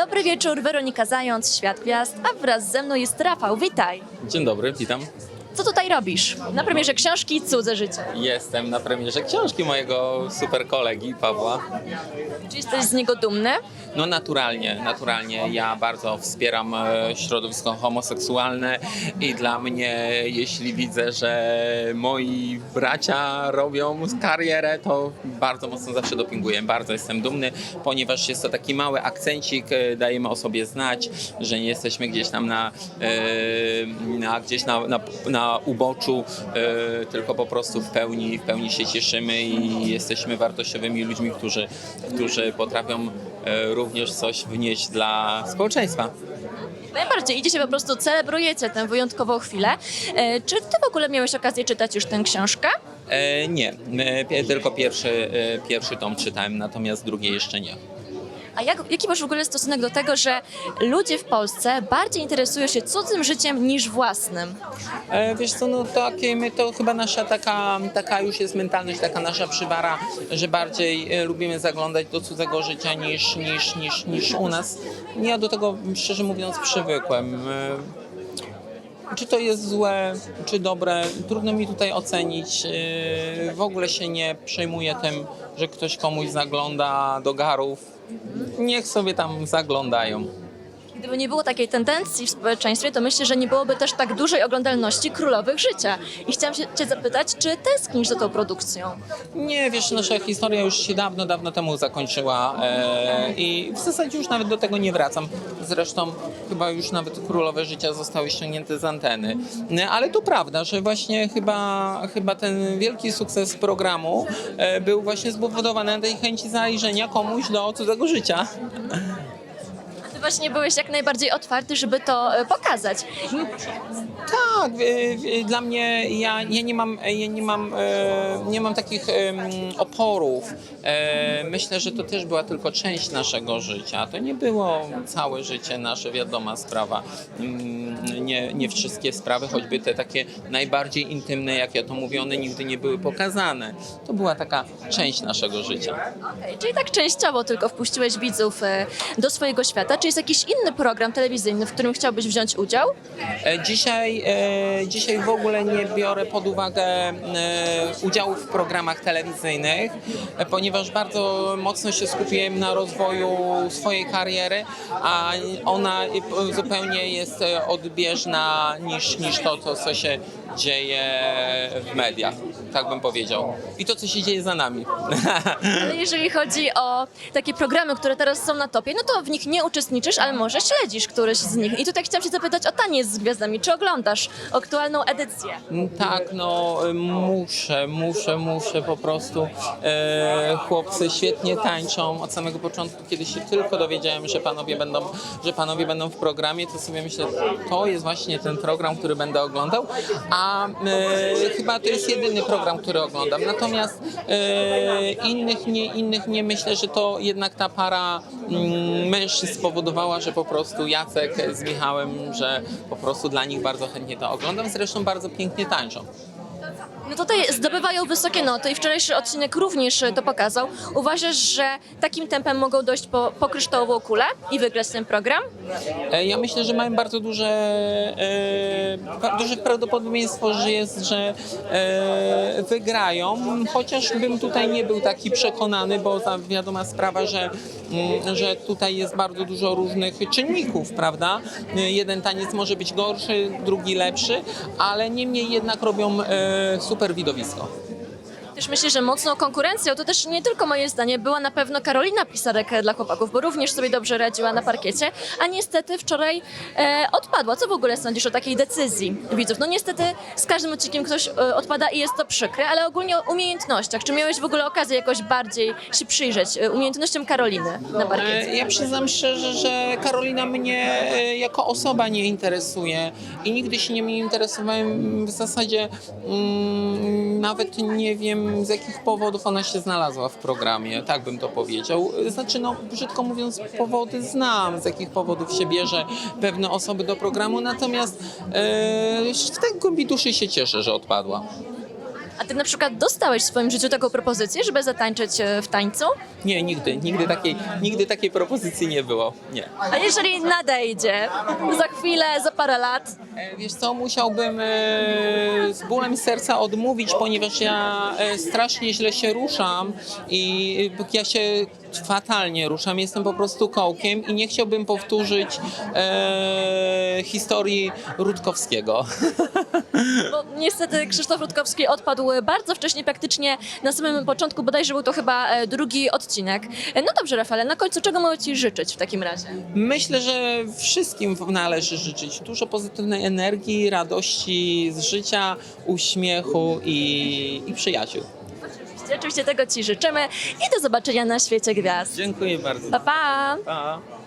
Dobry wieczór, Weronika Zając, Świat Gwiazd, a wraz ze mną jest Rafał, witaj. Dzień dobry, witam. Co tutaj robisz? Na premierze książki Cudze Życie. Jestem na premierze książki mojego super kolegi Pawła. Czy jesteś z niego dumny? No naturalnie, naturalnie. Ja bardzo wspieram e, środowisko homoseksualne i dla mnie, jeśli widzę, że moi bracia robią karierę, to bardzo mocno zawsze dopinguję. Bardzo jestem dumny, ponieważ jest to taki mały akcencik, e, dajemy o sobie znać, że nie jesteśmy gdzieś tam na, e, na gdzieś na, na, na uboczu, e, tylko po prostu w pełni, w pełni się cieszymy i jesteśmy wartościowymi ludźmi, którzy, którzy potrafią e, również coś wnieść dla społeczeństwa. Najbardziej idziecie po prostu, celebrujecie tę wyjątkową chwilę. E, czy ty w ogóle miałeś okazję czytać już tę książkę? E, nie, tylko pierwszy, pierwszy tom czytałem, natomiast drugie jeszcze nie. A jak, jaki masz w ogóle stosunek do tego, że ludzie w Polsce bardziej interesują się cudzym życiem niż własnym? E, wiesz co, no takie, my to chyba nasza taka, taka już jest mentalność, taka nasza przywara, że bardziej e, lubimy zaglądać do cudzego życia niż, niż, niż, niż u nas. Ja do tego szczerze mówiąc przywykłem. E, Czy to jest złe, czy dobre, trudno mi tutaj ocenić. E, W ogóle się nie przejmuję tym, że ktoś komuś zagląda do garów. Niech sobie tam zaglądają. Gdyby nie było takiej tendencji w społeczeństwie, to myślę, że nie byłoby też tak dużej oglądalności królowych życia. I chciałam się cię zapytać, czy tęsknisz za tą produkcją? Nie, wiesz, nasza historia już się dawno, dawno temu zakończyła e, i w zasadzie już nawet do tego nie wracam. Zresztą chyba już nawet Królowe Życia zostały ściągnięte z anteny. E, Ale to prawda, że właśnie chyba, chyba ten wielki sukces programu e, był właśnie spowodowany tej chęci zajrzenia komuś do cudzego życia. Właśnie byłeś jak najbardziej otwarty, żeby to e, pokazać. Tak, e, dla mnie ja, ja nie mam, ja nie mam, e, nie mam takich oporów. E, Myślę, że to też była tylko część naszego życia. To nie było całe życie nasze, wiadoma sprawa. Mm, Nie, nie wszystkie sprawy, choćby te takie najbardziej intymne, jak ja to mówię, one nigdy nie były pokazane. To była taka część naszego życia. Okej, czyli tak częściowo tylko wpuściłeś widzów e, do swojego świata. Czy jest jakiś inny program telewizyjny, w którym chciałbyś wziąć udział? Dzisiaj, dzisiaj w ogóle nie biorę pod uwagę e, udziału w programach telewizyjnych, ponieważ bardzo mocno się skupiłem na rozwoju swojej kariery, a ona zupełnie jest odbieżna niż, niż to, to, co się dzieje w mediach, tak bym powiedział. I to, co się dzieje za nami. Ale jeżeli chodzi o takie programy, które teraz są na topie, no to w nich nie uczestniczysz, ale może śledzisz któryś z nich. I tutaj chciałam się zapytać o taniec z gwiazdami. Czy oglądasz aktualną edycję? Tak, no muszę, muszę, muszę po prostu. E, chłopcy świetnie tańczą od samego początku, kiedy się tylko dowiedziałem, że panowie będą, że panowie będą w programie, to sobie myślę, to jest właśnie ten program, który będę oglądał, a e, chyba to jest jedyny program, który oglądam. Natomiast e, innych, nie, innych nie myślę, że to jednak ta para mm, mężczyzn spowodowała, że po prostu Jacek z Michałem, że po prostu dla nich bardzo chętnie to oglądam. Zresztą bardzo pięknie tańczą. No tutaj zdobywają wysokie noty i wczorajszy odcinek również to pokazał. Uważasz, że takim tempem mogą dojść po, po kryształową kulę i wygrać ten program? E, Ja myślę, że mają bardzo duże, e, duże prawdopodobieństwo, że jest, że e, wygrają, chociaż bym tutaj nie był taki przekonany, bo za wiadoma sprawa, że, mm, że tutaj jest bardzo dużo różnych czynników, prawda? E, Jeden taniec może być gorszy, drugi lepszy, ale niemniej jednak robią e, super widowisko. Też myślę, że mocną konkurencją, to też nie tylko moje zdanie, była na pewno Karolina Pisarek e, dla chłopaków, bo również sobie dobrze radziła na parkiecie, a niestety wczoraj e, odpadła. Co w ogóle sądzisz o takiej decyzji widzów? No niestety z każdym odcinkiem ktoś e, odpada i jest to przykre, ale ogólnie o umiejętnościach. Czy miałeś w ogóle okazję jakoś bardziej się przyjrzeć e, umiejętnościom Karoliny na parkiecie? E, Ja przyznam szczerze, że Karolina mnie e, jako osoba nie interesuje i nigdy się nie interesowałem w zasadzie mm, nawet nie wiem z jakich powodów ona się znalazła w programie, tak bym to powiedział. Znaczy no brzydko mówiąc powody znam, z jakich powodów się bierze pewne osoby do programu, natomiast e, w tak głębi duszy się cieszę, że odpadła. A ty na przykład dostałeś w swoim życiu taką propozycję, żeby zatańczyć e, w tańcu? Nie, nigdy, nigdy takiej, nigdy takiej propozycji nie było. Nie. A jeżeli nadejdzie za chwilę, za parę lat? E, Wiesz co, musiałbym e, z bólem serca odmówić, ponieważ ja e, strasznie źle się ruszam i e, ja się fatalnie ruszam, jestem po prostu kołkiem i nie chciałbym powtórzyć e, historii Rutkowskiego. Bo niestety Krzysztof Rutkowski odpadł bardzo wcześnie, praktycznie na samym początku, bodajże był to chyba e, drugi odcinek. E, No dobrze, Rafale, na końcu czego mogę Ci życzyć w takim razie? Myślę, że wszystkim należy życzyć dużo pozytywnej energii, radości z życia, uśmiechu i, i przyjaciół. Oczywiście, oczywiście tego Ci życzymy i do zobaczenia na świecie gwiazd. Dziękuję bardzo. Pa, pa! Pa.